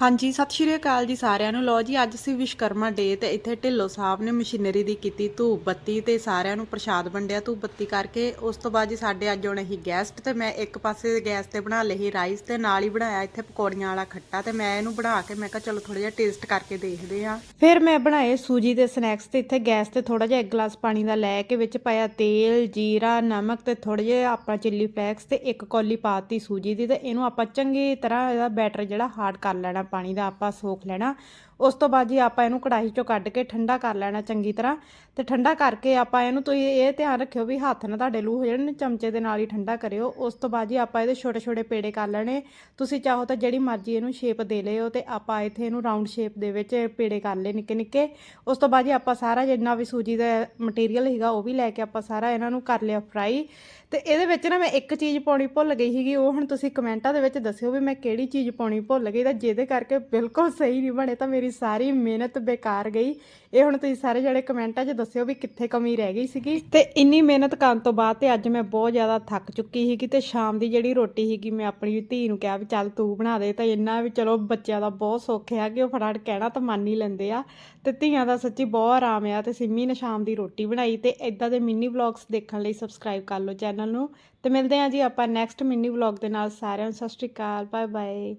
ਹਾਂਜੀ, ਸਤਿ ਸ਼੍ਰੀ ਅਕਾਲ ਜੀ ਸਾਰਿਆਂ ਨੂੰ। ਲੋ ਜੀ, ਅੱਜ ਸੀ ਵਿਸ਼ਕਰਮਾ ਡੇ ਤੇ ਇੱਥੇ ਢਿੱਲੋਂ ਸਾਹਿਬ ਨੇ ਮਸ਼ੀਨਰੀ ਦੀ ਕੀਤੀ ਧੂਪ ਬੱਤੀ ਤੇ ਸਾਰਿਆਂ ਨੂੰ ਪ੍ਰਸ਼ਾਦ ਵੰਡਿਆ ਧੂਪ ਬੱਤੀ ਕਰਕੇ। ਉਸ ਤੋਂ ਬਾਅਦ ਜੀ ਸਾਡੇ ਅੱਜ ਆਉਣੇ ਸੀ ਗੈਸਟ ਤੇ ਮੈਂ ਇੱਕ ਪਾਸੇ ਗੈਸ ਤੇ ਬਣਾ ਲਏ ਸੀ ਰਾਈਸ ਤੇ ਨਾਲ ਹੀ ਬਣਾਇਆ ਇੱਥੇ ਪਕੌੜੀਆਂ ਵਾਲਾ ਖੱਟਾ ਤੇ ਮੈਂ ਇਹਨੂੰ ਬਣਾ ਕੇ ਮੈਂ ਕਿਹਾ ਚਲੋ ਥੋੜਾ ਜਿਹਾ ਟੇਸਟ ਕਰਕੇ ਦੇਖਦੇ ਆ ਫਿਰ ਮੈਂ ਬਣਾਏ ਸੂਜੀ ਦੇ ਸਨੈਕਸ ਤੇ ਇੱਥੇ ਗੈਸ ਤੇ ਥੋੜਾ ਜਿਹਾ ਇੱਕ ਗਲਾਸ ਪਾਣੀ ਦਾ ਲੈ ਕੇ ਵਿੱਚ ਪਾਇਆ ਤੇਲ, ਜੀਰਾ, ਨਮਕ ਤੇ ਥੋੜੇ ਜਿਹਾ ਆਪਣਾ ਚਿੱਲੀ ਫਲੈਕਸ ਤੇ ਇੱਕ ਕੌਲੀ ਪਾਤੀ ਸੂਜੀ ਦੀ ਤੇ ਇਹਨੂੰ ਆਪਾਂ ਚੰਗੀ ਤਰ੍ਹਾਂ ਇਹਦਾ ਬੈਟਰ ਜਿਹੜਾ ਹਾਰਡ ਕਰ ਲੈਣਾ। ਪਾਣੀ ਦਾ ਆਪਾਂ ਸੋਖ ਲੈਣਾ। ਉਸ ਤੋਂ ਬਾਅਦ ਜੀ ਆਪਾਂ ਇਹਨੂੰ ਕੜਾਹੀ ਚੋਂ ਕੱਢ ਕੇ ਠੰਡਾ ਕਰ ਲੈਣਾ ਚੰਗੀ ਤਰ੍ਹਾਂ। ਤੇ ਠੰਡਾ ਕਰਕੇ ਆਪਾਂ ਇਹਨੂੰ ਤੁਸੀਂ ਇਹ ਧਿਆਨ ਰੱਖਿਓ ਵੀ ਹੱਥ ਨਾ ਤੁਹਾਡੇ ਲੂ ਹੋ ਜਾਣ ਚਮਚੇ ਦੇ ਨਾਲ ਹੀ ਠੰਡਾ ਕਰਿਓ। ਉਸ ਤੋਂ ਬਾਅਦ ਜੀ ਆਪਾਂ ਇਹਦੇ ਛੋਟੇ ਛੋਟੇ ਪੇੜੇ ਕਰ ਲੈਣੇ। ਤੁਸੀਂ ਚਾਹੋ ਤਾਂ ਜਿਹੜੀ ਮਰਜ਼ੀ ਇਹਨੂੰ ਸ਼ੇਪ ਦੇ ਲਿਓ ਤੇ ਆਪਾਂ ਇੱਥੇ ਇਹਨੂੰ ਰਾਉਂਡ ਸ਼ੇਪ ਦੇ ਵਿੱਚ ਪੇੜੇ ਕਰ ਲਏ ਨਿੱਕੇ ਨਿੱਕੇ। ਉਸ ਤੋਂ ਬਾਅਦ ਜੀ ਆਪਾਂ ਸਾਰਾ ਜਿੰਨਾ ਵੀ ਸੂਜੀ ਦਾ ਮਟੀਰੀਅਲ ਹੈਗਾ ਉਹ ਵੀ ਲੈ ਕੇ ਆਪਾਂ ਸਾਰਾ ਇਹਨਾਂ ਨੂੰ ਕਰ ਲਿਆ ਫਰਾਈ ਤੇ ਇਹਦੇ ਵਿੱਚ ਨਾ ਮੈਂ ਇੱਕ ਚੀਜ਼ ਪਾਉਣੀ ਭੁੱਲ ਗਈ ਸੀਗੀ, ਉਹ ਹੁਣ ਤੁਸੀਂ ਕਮੈਂਟਾਂ ਦੇ ਵਿੱਚ ਦੱਸਿਓ ਵੀ ਮੈਂ ਕਿਹੜੀ ਚੀਜ਼ ਪਾਉਣੀ ਭੁੱਲ ਗਈ ਤਾਂ ਜਿਹਦੇ ਕਰਕੇ ਬਿਲਕੁਲ ਸਹੀ ਨਹੀਂ ਬਣੇ, ਤਾਂ ਮੇਰੀ ਸਾਰੀ ਮਿਹਨਤ ਬੇਕਾਰ ਗਈ। ਇਹ ਹੁਣ ਤੁਸੀਂ ਸਾਰੇ ਜਿਹੜੇ ਕਮੈਂਟਾਂ 'ਚ ਦੱਸਿਓ ਵੀ ਕਿੱਥੇ ਕਮੀ ਰਹਿ ਗਈ ਸੀਗੀ। ਤੇ ਇੰਨੀ ਮਿਹਨਤ ਕਰਨ ਤੋਂ ਬਾਅਦ ਤੇ ਅੱਜ ਮੈਂ ਬਹੁਤ ਜ਼ਿਆਦਾ ਥੱਕ ਚੁੱਕੀ ਸੀਗੀ ਤੇ ਸ਼ਾਮ ਦੀ ਜਿਹੜੀ ਰੋਟੀ ਸੀਗੀ, ਮੈਂ ਆਪਣੀ ਧੀ ਨੂੰ ਕਿਹਾ ਵੀ ਚੱਲ ਤੂੰ ਬਣਾ ਦੇ, ਤਾਂ ਇੰਨਾ ਵੀ ਚਲੋ ਬੱਚਿਆਂ ਦਾ ਬਹੁਤ ਸੁੱਖ ਹੈ ਕਿ ਉਹ ਫਟਾਫਟ ਕਹਿਣਾ ਤਾਂ ਮੰਨ ਹੀ ਲੈਂਦੇ ਆ। ਤੇ ਧੀਆਂ ਦਾ ਸੱਚੀ ਬਹੁਤ ਆਰਾਮ ਆ ਤੇ ਸਿੰਮੀ ਨੇ ਸ਼ਾਮ ਦੀ ਰੋਟੀ ਬਣਾਈ ਤੇ ਇਦਾਂ ਦੇ ਮਿੰਨੀ ਵਲੌਗਸ ਦੇਖਣ ਲਈ ਸਬਸਕ੍ਰਾਈਬ ਕਰ ਲਓ ਚੈਨਲ ਨੂੰ। ਤੇ ਮਿਲਦੇ ਹਾਂ ਜੀ ਆਪਾਂ ਨੈਕਸਟ ਮਿੰਨੀ ਵਲੌਗ ਦੇ ਨਾਲ ਸਾਰਿਆਂ ਨੂੰ, ਸਤਿ ਸ਼੍ਰੀ ਅਕਾਲ ਬਾਏ ਬਾਏ